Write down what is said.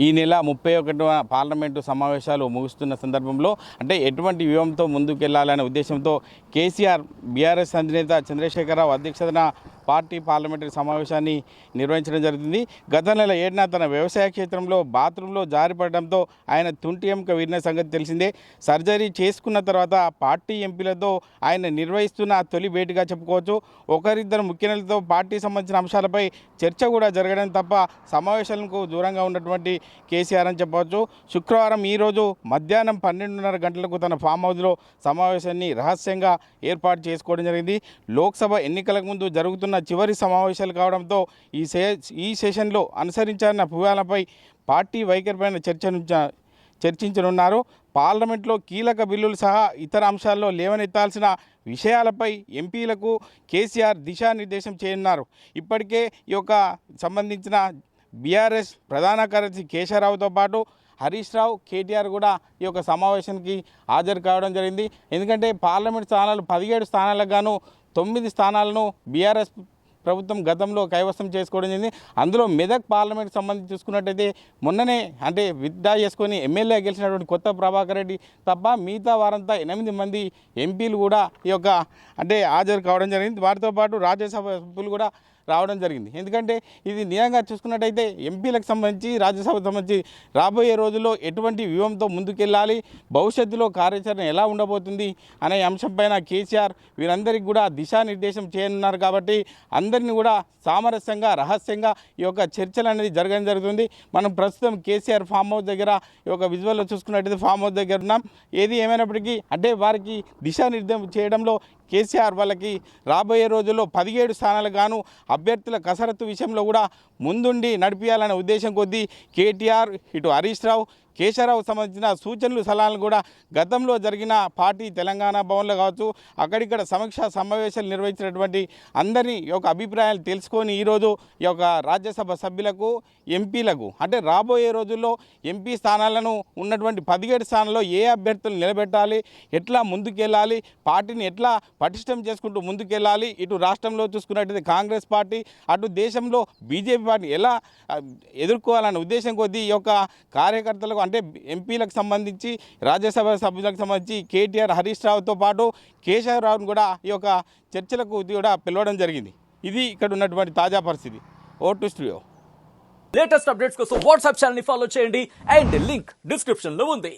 ఈ నెల ముప్పై ఒకటవ పార్లమెంటు సమావేశాలు ముగుస్తున్న సందర్భంలో అంటే ఎటువంటి వ్యూహంతో ముందుకెళ్ళాలనే ఉద్దేశంతో కేసీఆర్ బీఆర్ఎస్ అధినేత చంద్రశేఖరరావు అధ్యక్షతన పార్టీ పార్లమెంటరీ సమావేశాన్ని నిర్వహించడం జరిగింది. గత నెల ఏడున తన వ్యవసాయ క్షేత్రంలో బాత్రూంలో జారిపడడంతో ఆయన తుంటి ఎంక విరిన సంగతి తెలిసిందే. సర్జరీ చేసుకున్న తర్వాత పార్టీ ఎంపీలతో ఆయన నిర్వహిస్తున్న తొలి భేటీగా చెప్పుకోవచ్చు. ఒకరిద్దరు ముఖ్య నేతలతో పార్టీ సంబంధించిన అంశాలపై చర్చ కూడా జరగడం తప్ప సమావేశాలకు దూరంగా ఉన్నటువంటి కేసీఆర్ అని చెప్పవచ్చు. శుక్రవారం ఈరోజు మధ్యాహ్నం పన్నెండున్నర గంటలకు తన ఫామ్ హౌస్లో సమావేశాన్ని రహస్యంగా ఏర్పాటు చేసుకోవడం జరిగింది. లోక్సభ ఎన్నికలకు ముందు జరుగుతున్న చివరి సమావేశాలు కావడంతో ఈ సే ఈ సెషన్లో అనుసరించాలన్న పువ్వాలపై పార్టీ వైఖరిపైన చర్చను చర్చించనున్నారు. పార్లమెంట్లో కీలక బిల్లులు సహా ఇతర అంశాల్లో లేవనెత్తాల్సిన విషయాలపై ఎంపీలకు కేసీఆర్ దిశానిర్దేశం చేయనున్నారు. ఇప్పటికే ఈ యొక్క సంబంధించిన బీఆర్ఎస్ ప్రధాన కార్యదర్శి కేశవరావుతో పాటు హరీష్ రావు కేటీఆర్ కూడా ఈ యొక్క సమావేశానికి హాజరు కావడం జరిగింది. ఎందుకంటే పార్లమెంట్ స్థానాలు పదిహేడు స్థానాలకు గాను తొమ్మిది స్థానాలను బీఆర్ఎస్ ప్రభుత్వం గతంలో కైవసం చేసుకోవడం జరిగింది. అందులో మెదక్ పార్లమెంట్ సంబంధించి చూసుకున్నట్టయితే మొన్ననే అంటే విత్డ్రా చేసుకొని ఎమ్మెల్యే గెలిచినటువంటి కొత్త ప్రభాకర్ రెడ్డి తప్ప మిగతా వారంతా ఎనిమిది మంది ఎంపీలు కూడా ఈ యొక్క అంటే హాజరు కావడం జరిగింది. వారితో పాటు రాజ్యసభ సభ్యులు కూడా రావడం జరిగింది. ఎందుకంటే ఇది నిజంగా చూసుకున్నట్టయితే ఎంపీలకు సంబంధించి రాజ్యసభకు సంబంధించి రాబోయే రోజుల్లో ఎటువంటి వ్యూహంతో ముందుకెళ్ళాలి భవిష్యత్తులో కార్యాచరణ ఎలా ఉండబోతుంది అనే అంశంపైన కేసీఆర్ వీరందరికీ కూడా దిశానిర్దేశం చేయనున్నారు కాబట్టి అందరినీ కూడా సామరస్యంగా రహస్యంగా ఈ యొక్క చర్చలు అనేది జరగడం జరుగుతుంది. మనం ప్రస్తుతం కేసీఆర్ ఫామ్ హౌస్ దగ్గర ఈ యొక్క విజువల్లో చూసుకున్నట్టయితే ఫామ్ హౌస్ దగ్గర ఉన్నాం. ఏది ఏమైనప్పటికీ అంటే వారికి దిశానిర్దేశం చేయడంలో కేసీఆర్ వాళ్ళకి రాబోయే రోజుల్లో పదిహేడు స్థానాలకు గాను అభ్యర్థుల కసరత్తు విషయంలో కూడా ముందుండి నడిపించాలనే ఉద్దేశం కొద్దీ కేటీఆర్ ఇటు హరీష్ రావు కేశవరావు సంబంధించిన సూచనలు సలహాలు కూడా గతంలో జరిగిన పార్టీ తెలంగాణ భవన్లో కావచ్చు అక్కడిక్కడ సమీక్షా సమావేశాలు నిర్వహించినటువంటి అందరి యొక్క అభిప్రాయాలు తెలుసుకొని ఈరోజు ఈ యొక్క రాజ్యసభ సభ్యులకు ఎంపీలకు అంటే రాబోయే రోజుల్లో ఎంపీ స్థానాలను ఉన్నటువంటి పదిహేడు స్థానాల్లో ఏ అభ్యర్థులు నిలబెట్టాలి ఎట్లా ముందుకెళ్ళాలి పార్టీని ఎట్లా పటిష్టం చేసుకుంటూ ముందుకెళ్ళాలి. ఇటు రాష్ట్రంలో చూసుకున్నట్టయితే కాంగ్రెస్ పార్టీ అటు దేశంలో బీజేపీ పార్టీ ఎలా ఎదుర్కోవాలన్న ఎదుర్కోవాలనే ఉద్దేశం కొద్దీ ఈ యొక్క కార్యకర్తలకు అంటే ఎంపీలకు సంబంధించి రాజ్యసభ సభ్యులకు సంబంధించి కేటీఆర్ హరీష్ రావుతో పాటు కేశవరావును కూడా ఈ యొక్క చర్చలకు కూడా పిలవడం జరిగింది. ఇది ఇక్కడ ఉన్నటువంటి తాజా పరిస్థితి. ఓ టు స్టూడియో. లేటెస్ట్ అప్డేట్స్ కోసం వాట్సాప్ ఛానల్ ఫాలో చేయండి. అండ్ లింక్ డిస్క్రిప్షన్లో ఉంది.